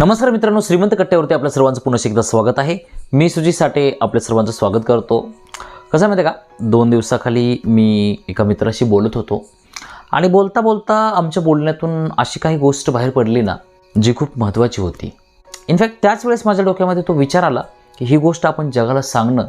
नमस्कार मित्रांनो श्रीमंत कट्ट्यावरती आपल्या सर्वांचं पुन्हा एकदा स्वागत आहे. मी सुजित साठे आपल्या सर्वांचं स्वागत करतो. कसं आहे माहिती आहे का? दोन दिवसाखाली मी एका मित्राशी बोलत होतो. आणि बोलता बोलता आमच्या बोलण्यातून अशी काही गोष्ट बाहेर पडली ना जी खूप महत्त्वाची होती. इनफॅक्ट त्याच वेळेस माझ्या डोक्यामध्ये तो विचार आला की ही गोष्ट आपण जगाला सांगणं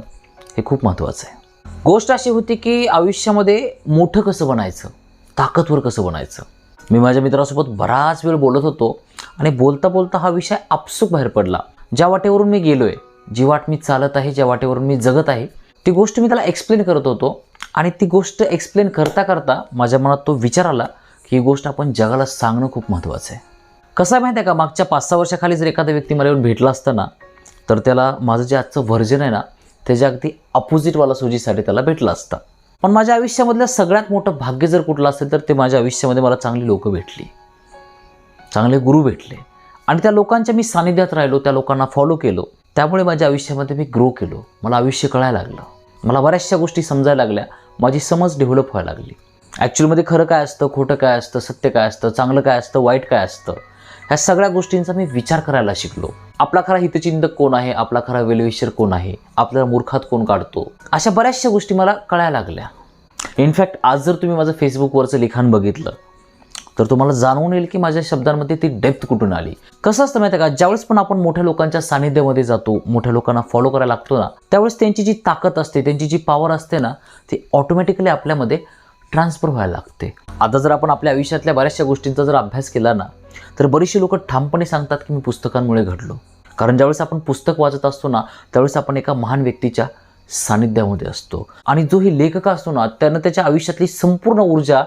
हे खूप महत्त्वाचं आहे. गोष्ट अशी होती की आयुष्यामध्ये मोठं कसं बनायचं? ताकदवर कसं बनायचं? मी माझ्या मित्रासोबत बराच वेळ बोलत होतो. आणि बोलता बोलता हा विषय आपसूक बाहेर पडला. ज्या वाटेवरून मी गेलो आहे जी वाट मी चालत आहे ज्या वाटेवरून मी जगत आहे ती गोष्ट मी त्याला एक्सप्लेन करत होतो आणि ती गोष्ट एक्सप्लेन करता करता माझ्या मनात तो विचार आला की ही गोष्ट आपण जगाला सांगणं खूप महत्त्वाचं आहे. कसं आहे माहिती आहे का? मागच्या पाच सहा वर्षाखाली जर एखादा व्यक्ती मला येऊन भेटला असताना तर त्याला माझं जे आजचं व्हर्जन आहे ना त्याच्या अगदी अपोजिटवाला सुजीसाठी त्याला भेटला असता. पण माझ्या आयुष्यामधलं सगळ्यात मोठं भाग्य जर कुठलं असेल तर ते माझ्या आयुष्यामध्ये मला चांगली लोकं भेटली. चांगले गुरु भेटले. आणि त्या लोकांच्या मी सानिध्यात राहिलो त्या लोकांना फॉलो केलो. त्यामुळे माझ्या आयुष्यामध्ये मी ग्रो केलो. मला आयुष्य कळायला लागलं. मला बऱ्याचशा गोष्टी समजायला लागल्या. माझी समज डेव्हलप व्हायला लागली. ॲक्च्युअलमध्ये खरं काय असतं खोटं काय असतं सत्य काय असतं चांगलं काय असतं वाईट काय असतं ह्या सगळ्या गोष्टींचा मी विचार करायला शिकलो. आपला खरा हितचिंतक कोण आहे? आपला खरा वेलविशर कोण आहे? आपल्याला मूर्खात कोण काढतो? अशा बऱ्याचशा गोष्टी मला कळायला लागल्या. इनफॅक्ट आज जर तुम्ही माझं फेसबुकवरचं लिखाण बघितलं तर तुम्हाला जाणवून येईल की माझ्या शब्दांमध्ये ती डेप्थ कुठून आली. कसं असतं माहिती आहे का? ज्यावेळेस पण आपण मोठ्या लोकांच्या सानिध्यामध्ये जातो मोठ्या लोकांना फॉलो करायला लागतो ना त्यावेळेस त्यांची जी ताकद असते त्यांची जी पॉवर असते ना ती ऑटोमॅटिकली आपल्यामध्ये ट्रान्सफर व्हायला लागते. आता जर आपण आपल्या आयुष्यातल्या बऱ्याचशा गोष्टींचा जर अभ्यास केला ना तर बरीचशी लोक ठामपणे सांगतात की मी पुस्तकांमुळे घडलो. कारण ज्यावेळेस आपण पुस्तक वाचत असतो ना त्यावेळेस आपण एका महान व्यक्तीच्या सानिध्यामध्ये असतो. आणि जो ही लेखक असतो ना त्यानं त्याच्या आयुष्यातली संपूर्ण ऊर्जा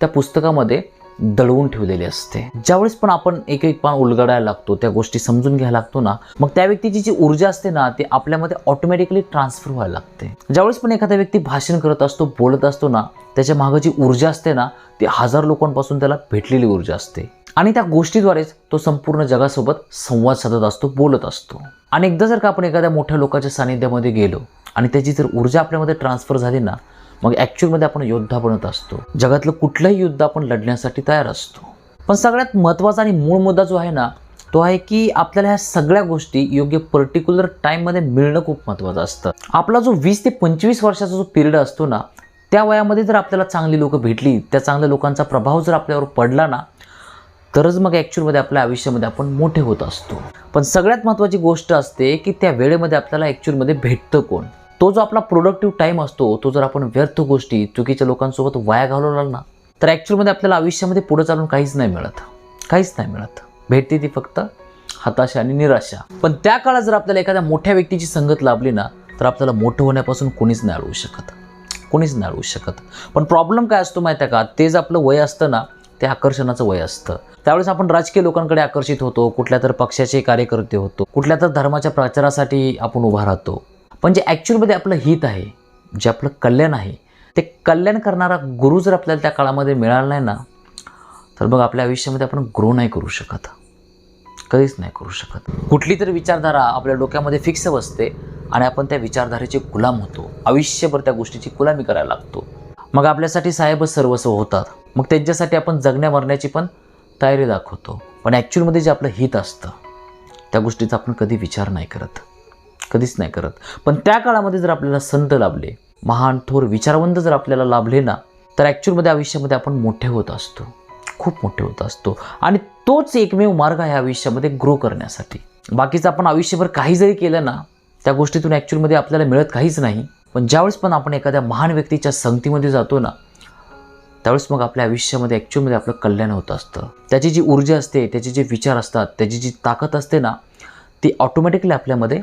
त्या पुस्तकामध्ये दडवून ठेवलेली असते. ज्यावेळेस पण आपण एक एक पान उलगडायला लागतो त्या गोष्टी समजून घ्यायला लागतो ना मग त्या व्यक्तीची जी ऊर्जा असते ना ती आपल्यामध्ये ऑटोमॅटिकली ट्रान्सफर व्हायला लागते. ज्यावेळेस पण एखादा व्यक्ती भाषण करत असतो बोलत असतो ना त्याच्या मागं जी ऊर्जा असते ना ती हजार लोकांपासून त्याला भेटलेली ऊर्जा असते. आणि त्या गोष्टीद्वारेच तो संपूर्ण जगासोबत संवाद साधत असतो बोलत असतो. आणि एकदा जर का आपण एखाद्या मोठ्या लोकांच्या सानिध्यामध्ये गेलो आणि त्याची जर ऊर्जा आपल्यामध्ये ट्रान्सफर झाली ना मग ॲक्च्युअलमध्ये आपण योद्धा बनत असतो. जगातलं कुठलंही युद्ध आपण लढण्यासाठी तयार असतो. पण सगळ्यात महत्त्वाचा आणि मूळ मुद्दा जो आहे ना तो आहे की आपल्याला ह्या सगळ्या गोष्टी योग्य पर्टिक्युलर टाईममध्ये मिळणं खूप महत्त्वाचं असतं. आपला जो वीस ते पंचवीस वर्षाचा जो पिरियड असतो ना त्या वयामध्ये जर आपल्याला चांगली लोकं भेटली त्या चांगल्या लोकांचा प्रभाव जर आपल्यावर पडला ना तरच मग ॲक्च्युअलमध्ये आपल्या आयुष्यामध्ये आपण मोठे होत असतो. पण सगळ्यात महत्त्वाची गोष्ट असते की त्या वेळेमध्ये आपल्याला ॲक्च्युअलमध्ये भेटतं कोण? तो जो आपला प्रोडक्टिव्ह टाईम असतो तो जर आपण व्यर्थ गोष्टी चुकीच्या लोकांसोबत वाया घालवला ना तर ॲक्च्युअलमध्ये आपल्याला आयुष्यामध्ये पुढे चालून काहीच नाही मिळत. काहीच नाही मिळत. भेटते ती फक्त हताशा आणि निराशा. पण त्या काळात जर आपल्याला एखाद्या मोठ्या व्यक्तीची संगत लाभली ना तर आपल्याला मोठं होण्यापासून कोणीच नाही अडवू शकत. कोणीच नाही अडवू शकत. पण प्रॉब्लेम काय असतो माहिती आहे का तेच आपलं वय असतं ना ते आकर्षणाचं वय असतं. त्यावेळेस आपण राजकीय लोकांकडे आकर्षित होतो कुठल्या तर पक्षाचे कार्यकर्ते होतो कुठल्या तर धर्माच्या प्रचारासाठी आपण उभा राहतो. पण जे ॲक्च्युअलमध्ये आपलं हित आहे जे आपलं कल्याण आहे ते कल्याण करणारा गुरु जर आपल्याला त्या काळामध्ये मिळाला नाही ना तर मग आपल्या आयुष्यामध्ये आपण ग्रो नाही करू शकत. कधीच नाही करू शकत. कुठली तरी विचारधारा आपल्या डोक्यामध्ये फिक्स बसते आणि आपण त्या विचारधारेचे गुलाम होतो. आयुष्यभर त्या गोष्टीची गुलामी करायला लागतो. मग आपल्यासाठी साहेबच सर्वस्व होतात. मग त्यांच्यासाठी आपण जगण्या मरण्याची पण तयारी दाखवतो. पण ॲक्च्युअलमध्ये जे आपलं हित असतं त्या गोष्टीचा आपण कधी विचार नाही करत. कधीच नाही करत. पण त्या काळामध्ये जर आपल्याला संत लाभले महान थोर विचारवंत जर आपल्याला लाभले ना तर ॲक्च्युअलमध्ये आयुष्यामध्ये आपण मोठे होत असतो. खूप मोठे होत असतो. आणि तोच एकमेव मार्ग आहे आयुष्यामध्ये ग्रो करण्यासाठी. बाकीचं आपण आयुष्यभर काही जरी केलं ना त्या गोष्टीतून ॲक्च्युअलमध्ये आपल्याला मिळत काहीच नाही. पण ज्यावेळेस पण आपण एखाद्या महान व्यक्तीच्या संगतीमध्ये जातो ना त्यावेळेस मग आपल्या आयुष्यामध्ये ॲक्च्युअलमध्ये आपलं कल्याण होत असतं. त्याची जी ऊर्जा असते त्याचे जे विचार असतात त्याची जी ताकद असते ना ती ऑटोमॅटिकली आपल्यामध्ये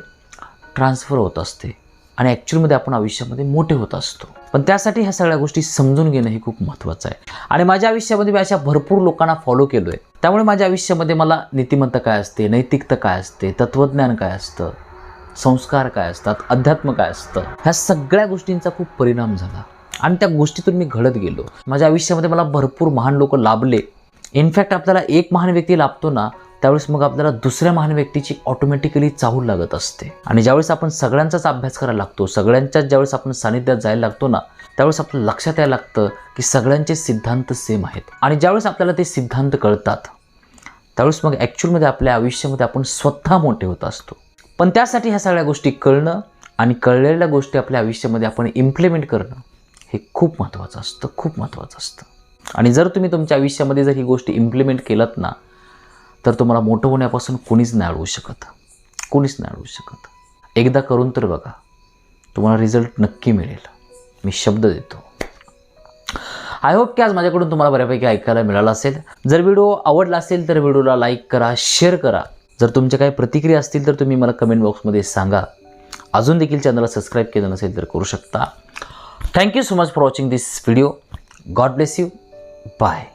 ट्रान्सफर होत असते. आणि ॲक्च्युअलमध्ये आपण आयुष्यामध्ये मोठे होत असतो. पण त्यासाठी ह्या सगळ्या गोष्टी समजून घेणं हे खूप महत्त्वाचं आहे. आणि माझ्या आयुष्यामध्ये मी अशा भरपूर लोकांना फॉलो केलो आहे त्यामुळे माझ्या आयुष्यामध्ये मला नीतिमत्ता काय असते नैतिकता काय असते तत्त्वज्ञान काय असतं संस्कार काय असतात अध्यात्म काय असतं ह्या सगळ्या गोष्टींचा खूप परिणाम झाला. आणि त्या गोष्टीतून मी घडत गेलो. माझ्या आयुष्यामध्ये मला भरपूर महान लोक लाभले. इनफॅक्ट आपल्याला एक महान व्यक्ती लाभतो ना त्यावेळेस मग आपल्याला दुसऱ्या महान व्यक्तीची ऑटोमॅटिकली चाहूल लागत असते. आणि ज्यावेळेस आपण सगळ्यांचाच अभ्यास करायला लागतो सगळ्यांच्याच ज्यावेळेस आपण सानिध्यात जायला लागतो ना त्यावेळेस आपलं लक्षात यायला लागतं की सगळ्यांचे सिद्धांत सेम आहेत. आणि ज्यावेळेस आपल्याला ते सिद्धांत कळतात त्यावेळेस मग ॲक्च्युअलमध्ये आपल्या आयुष्यामध्ये आपण स्वतः मोठे होत असतो. पण त्यासाठी ह्या सगळ्या गोष्टी कळणं आणि कळलेल्या गोष्टी आपल्या आयुष्यामध्ये आपण इम्प्लिमेंट करणं हे खूप महत्त्वाचं असतं खूप महत्त्वाचं असतं. आणि जर तुम्ही तुमच्या आयुष्यामध्ये जर ही गोष्टी इम्प्लिमेंट केलात ना तर तुम्हाला मोठं होण्यापासून कोणीच नाही अडवू शकत. कोणीच नाही अडवू शकत. एकदा करून तर बघा तुम्हाला रिझल्ट नक्की मिळेल. मी शब्द देतो. आय होप की आज माझ्याकडून तुम्हाला बऱ्यापैकी ऐकायला मिळालं असेल. जर व्हिडिओ आवडला असेल तर व्हिडिओला लाईक करा शेअर करा. जर तुमच्या काही प्रतिक्रिया असतील तर तुम्ही मला कमेंट बॉक्समध्ये सांगा. अजून देखील चॅनलला सबस्क्राईब केलं नसेल तर करू शकता. Thank you so much for watching this video God bless you bye